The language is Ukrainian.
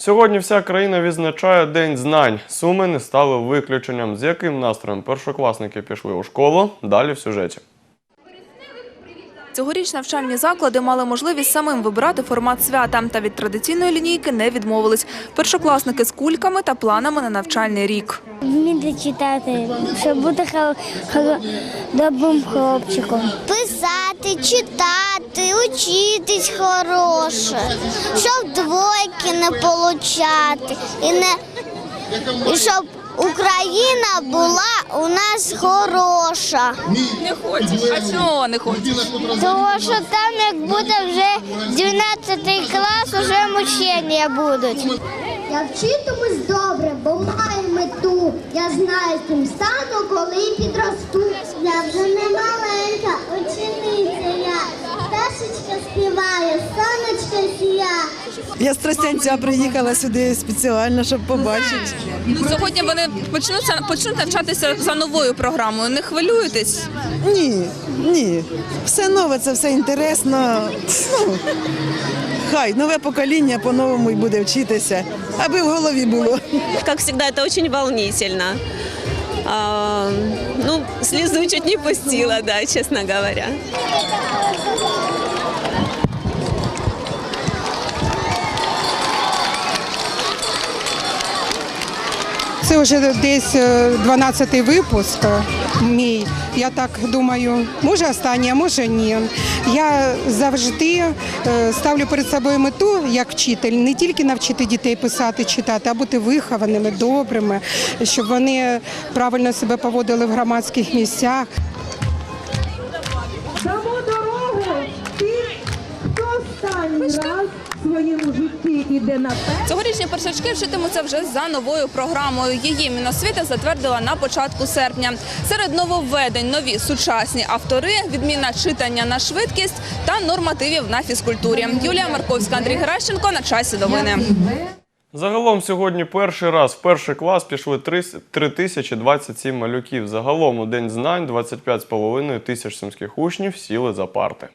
Сьогодні вся країна відзначає День знань. Суми не стали виключенням. З яким настроєм першокласники пішли у школу? Далі в сюжеті. Цьогоріч навчальні заклади мали можливість самим вибирати формат свята та від традиційної лінійки не відмовились. Першокласники з кульками та планами на навчальний рік. Вміти читати, щоб бути добрим хлопчиком. Писати, читати, учитись хороше, щоб двойки не получати. І, не, і щоб Україна була у нас хороша. Не хочеш? А чого не хочеш? Тому що там, як буде вже 12 клас, вже мучення будуть. Я вчитимусь добре, бо маю мету. Я знаю, ким стану, коли підросту. Я вже не маленька, учениця я. Пташечка співає, сонечко сія. Я з Тростянця приїхала сюди спеціально, щоб побачити. Сьогодні вони почнуться почнуть навчатися за новою програмою. Не хвилюєтесь? Ні, ні. Все нове, це все інтересно. Ну, хай нове покоління по-новому й буде вчитися, аби в голові було. Как всегда, это очень волнительно. А, ну, слезу чуть не пустила, да, честно говоря. Це вже десь 12-й випуск мій. Я так думаю, може останній, а може ні. Я завжди е, ставлю перед собою мету як вчитель не тільки навчити дітей писати, читати, а бути вихованими, добрими, щоб вони правильно себе поводили в громадських місцях. Дамо дорогу хто останній раз іде на те. Цьогорічні першачки вчитимуться вже за новою програмою. Її Міносвіта затвердила на початку серпня. Серед нововведень нові сучасні автори, відміна читання на швидкість та нормативів на фізкультурі. Юлія Марковська, Андрій Геращенко на часі новини. Загалом сьогодні перший раз в перший клас пішли 3027 малюків. Загалом у День знань 25,5 тисяч сумських учнів сіли за парти.